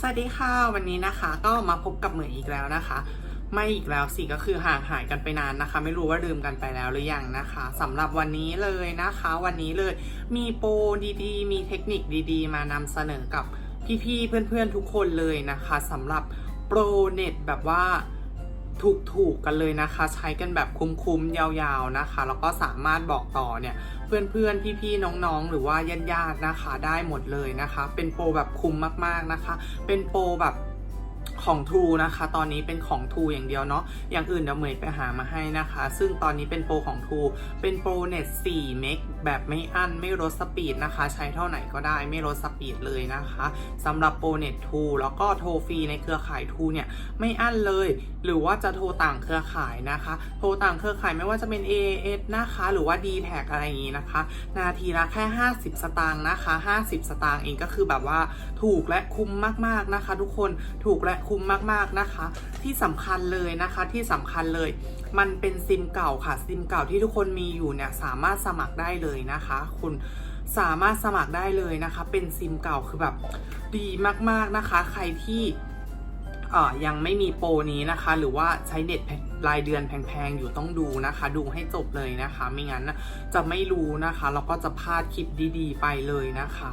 สวัสดีค่ะ วันนี้นะคะก็มาพบกับเหมยอีกแล้วนะคะ ไม่อีกแล้วสิก็คือห่างหายกันไปนานนะคะ ไม่รู้ว่าลืมกันไปแล้วหรือยังนะคะสำหรับวันนี้เลยนะคะ วันนี้เลยมีโปรดีๆ มีเทคนิคดีๆ มานำเสนอกับพี่ๆเพื่อนๆทุกคนเลยนะคะสำหรับโปรเน็ตแบบว่า ถูกๆกันเลยนะคะ ใช้กันแบบคุ้มๆยาวๆนะคะ แล้วก็สามารถบอกต่อเนี่ยเพื่อนๆพี่ๆน้องๆ หรือว่าญาติๆนะคะ ได้หมดเลยนะคะ เป็นโปรแบบคุ้มมากๆนะคะ เป็นโปรแบบ ของ True นะคะ ตอนนี้เป็นของ True อย่างเดียวเนาะ อย่างอื่นเดี๋ยวเหมยไปหามาให้นะคะ ซึ่งตอนนี้เป็นโปรของ True เป็นโปรเน็ต4เมกแบบไม่อั้นไม่ลดสปีดนะคะ ใช้เท่าไหร่ก็ได้ไม่ลดสปีดเลยนะคะสำหรับโปรเน็ต True แล้วก็โทรฟรีในเครือข่าย True เนี่ยไม่อั้นเลย หรือว่าจะโทรต่างเครือข่ายนะคะ โทรต่างเครือข่ายไม่ว่าจะเป็น AAS นะคะ หรือว่า d t แทอะไรอย่างนี้นะคะ นาทีละแค่ 50 สตางค์นะคะ 50 สตางค์เองก็คือแบบว่าถูกและคุ้มมากๆนะคะ ทุกคนถูกและคุ้มมากๆนะคะ ที่สำคัญเลยนะคะที่สำคัญเลย มันเป็นซิมเก่าค่ะซิมเก่าที่ทุกคนมีอยู่เนี่ยสามารถสมัครได้เลยนะคะ คุณสามารถสมัครได้เลยนะคะ เป็นซิมเก่าคือแบบดีมากๆนะคะ ใครที่ ยังไม่มีโปรนี้นะคะ หรือว่าใช้เน็ตรายเดือนแพงๆ อยู่ต้องดูนะคะ ดูให้จบเลยนะคะ ไม่งั้นจะไม่รู้นะคะแล้วก็จะพลาดคลิปดีๆ ไปเลยนะคะ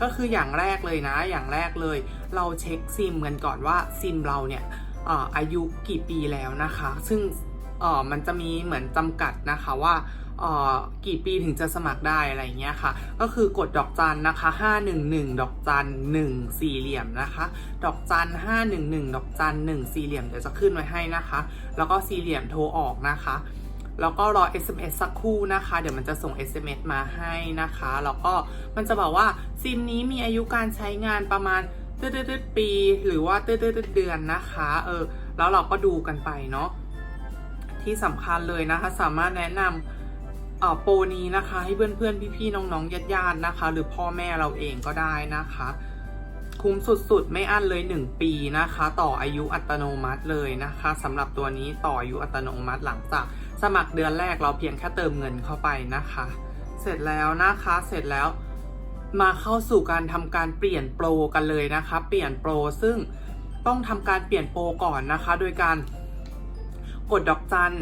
ก็คืออย่างแรกเลยนะ อย่างแรกเลย เราเช็คซิมกันก่อนว่าซิมเราเนี่ยออายุกี่ปีแล้วนะคะ ซึ่ง เออมันจะมีเหมือนจำกัดนะคะว่าเออกี่ปีถึงจะสมัครได้อะไรเงี้ยค่ะ ก็คือกดดอกจันนะคะ 511 ดอกจัน1สี่เหลี่ยมนะคะ ดอกจัน511 ดอกจัน1สี่เหลี่ยมเดี๋ยวจะขึ้นไว้ให้นะคะ แล้วก็สี่เหลี่ยมโทรออกนะคะแล้วก็รอ SMS สักครู่นะคะ เดี๋ยวมันจะส่ง SMS มาให้นะคะ แล้วก็มันจะบอกว่าซิมนี้มีอายุการใช้งานประมาณตืดๆปี หรือว่าตืดๆเดือนนะคะ เออ แล้วเราก็ดูกันไปเนาะ ที่สำคัญเลยนะคะ สามารถแนะนำโปรนี้นะคะ ให้เพื่อนๆ พี่ๆ น้องๆญาติๆนะคะ หรือพ่อแม่เราเองก็ได้นะคะ คุ้มสุดๆ ไม่อั้นเลย 1 ปีนะคะ ต่ออายุอัตโนมัติเลยนะคะสำหรับตัวนี้ต่ออายุอัตโนมัติหลังจากสมัครเดือนแรกเราเพียงแค่เติมเงินเข้าไปนะคะ เสร็จแล้วนะคะเสร็จแล้วมาเข้าสู่การทำการเปลี่ยนโปรกันเลยนะคะ เปลี่ยนโปรซึ่งต้องทำการเปลี่ยนโปรก่อนนะคะ โดยการ กดดอกจัน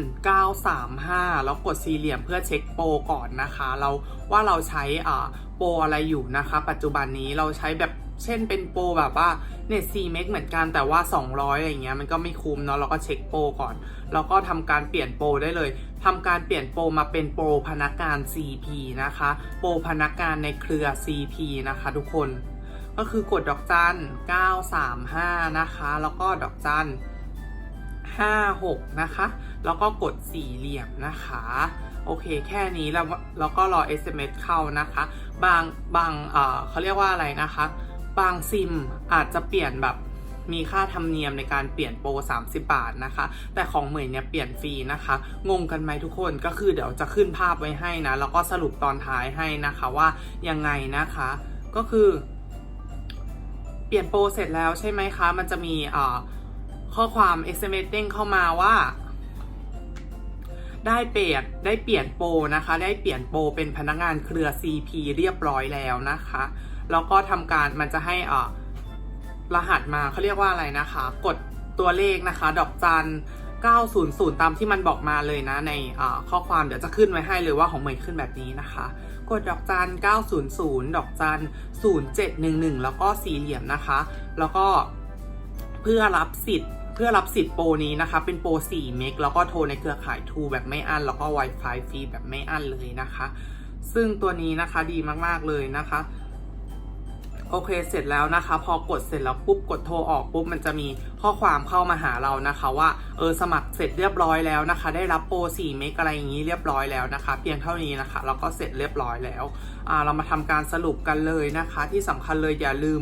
935 แล้วกดสี่เหลี่ยมเพื่อเช็คโปรก่อนนะคะ เราว่าเราใช้อ่าโปรอะไรอยู่นะคะ ปัจจุบันนี้เราใช้แบบเช่นเป็นโปรแบบว่าเน็ต4เมกเหมือนกันแต่ว่า 200อะไรเงี้ยมันก็ไม่คุ้มเนาะเราก็เช็คโปรก่อน แล้วก็ทำการเปลี่ยนโปรได้เลยทำการเปลี่ยนโปรมาเป็นโปรพนักงาน CP นะคะ โปรพนักงานในเครือ CP นะคะ ทุกคน ก็คือกดดอกจัน 935 นะคะ แล้วก็ดอกจัน 6 นะคะ แล้วก็กดสี่เหลี่ยมนะคะ โอเคแค่นี้แล้วแล้วก็รอ SMS เข้านะคะ บางบางเอ่อเขาเรียกว่าอะไรนะคะ บางซิมอาจจะเปลี่ยนแบบมีค่าธรรมเนียมในการเปลี่ยนโปร 30 บาทนะคะ แต่ของเหมยเนี่ยเปลี่ยนฟรีนะคะ งงกันไหมทุกคนก็คือเดี๋ยวจะขึ้นภาพไว้ให้นะ แล้วก็สรุปตอนท้ายให้นะคะว่ายังไงนะคะ ก็คือ เปลี่ยนโปรเสร็จแล้วใช่ไหมคะ มันจะมีเอ่อ ข้อความ SMS เด้งเข้ามาว่า ได้เปลี่ยนได้เปลี่ยนโปรนะคะ ได้เปลี่ยนโปรเป็นพนักงานเครือ CP เรียบร้อยแล้วนะคะ แล้วก็ทำการมันจะให้อ่ารหัสมาเขาเรียกว่าอะไรนะคะ กดตัวเลขนะคะ ดอกจัน900 ตามที่มันบอกมาเลยนะในข้อความเดี๋ยวจะขึ้นไว้ให้เลยว่าของเหมยขึ้นแบบนี้นะคะ กดดอกจัน 900 ดอกจัน 0711 แล้วก็สี่เหลี่ยมนะคะ แล้วก็เพื่อรับสิทธิ์ พื่อรับสิทธิ์โปรนี้นะคะ เป็นโปร 4 เมกแล้วก็โทรในเครือข่าย True แบบไม่อั้น แล้วก็ Wi-Fi ฟรีแบบไม่อั้นเลยนะคะ ซึ่งตัวนี้นะคะดีมากๆเลยนะคะ โอเคเสร็จแล้วนะคะ พอกดเสร็จแล้วปุ๊บกดโทรออกปุ๊บมันจะมีข้อความเข้ามาหาเรานะคะ ว่าเออสมัครเสร็จเรียบร้อยแล้วนะคะ ได้รับโปร 4 เมกอะไรอย่างนี้เรียบร้อยแล้วนะคะ เพียงเท่านี้นะคะแล้วก็เสร็จเรียบร้อยแล้วอ่าเรามาทำการสรุปกันเลยนะคะ ที่สำคัญเลยอย่าลืม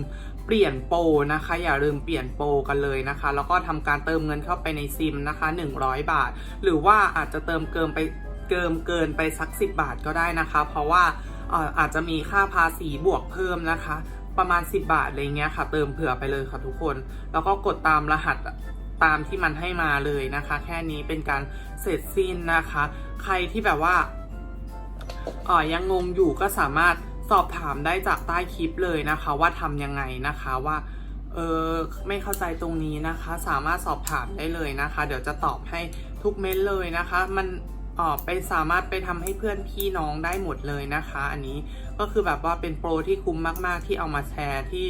เปลี่ยนโปรนะคะ อย่าลืมเปลี่ยนโปรกันเลยนะคะ แล้วก็ทำการเติมเงินเข้าไปในซิมนะคะ 100 บาท หรือว่าอาจจะเติมเกินไปเกินเกินไปสัก 10 บาทก็ได้นะคะ เพราะว่าอาจจะมีค่าภาษีบวกเพิ่มนะคะ ประมาณ 10 บาทอะไรเงี้ยค่ะ เติมเผื่อไปเลยค่ะทุกคน แล้วก็กดตามรหัสตามที่มันให้มาเลยนะคะ แค่นี้เป็นการเสร็จสิ้นนะคะ ใครที่แบบว่าออยังงงอยู่ก็สามารถ สอบถามได้จากใต้คลิปเลยนะคะ ว่าทำยังไงนะคะว่าเออไม่เข้าใจตรงนี้นะคะ สามารถสอบถามได้เลยนะคะ เดี๋ยวจะตอบให้ทุกเม้นเลยนะคะ มันเออไปสามารถไปทำให้เพื่อนพี่น้องได้หมดเลยนะคะ อันนี้ก็คือแบบว่าเป็นโปรที่คุ้มมาก ๆ ที่เอามาแชร์ที่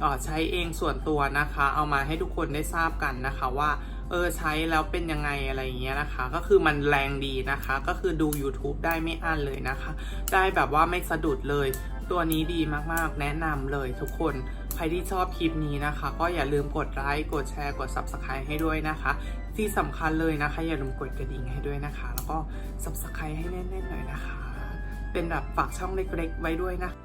เออใช้เองส่วนตัวนะคะ เอามาให้ทุกคนได้ทราบกันนะคะว่า เออใช้แล้วเป็นยังไงอะไรอย่างเงี้ยนะคะ ก็คือมันแรงดีนะคะ ก็คือดู YouTube ได้ไม่อั้นเลยนะคะ ได้แบบว่าไม่สะดุดเลย ตัวนี้ดีมากๆ แนะนำเลยทุกคนใครที่ชอบคลิปนี้นะคะ ก็อย่าลืมกดไลค์กดแชร์กด Subscribe ให้ด้วยนะคะ ที่สำคัญเลยนะคะ อย่าลืมกดกระดิ่งให้ด้วยนะคะ แล้วก็ Subscribe ให้แน่นๆหน่อยนะคะ เป็นแบบฝากช่องเล็กๆไว้ด้วยนะคะ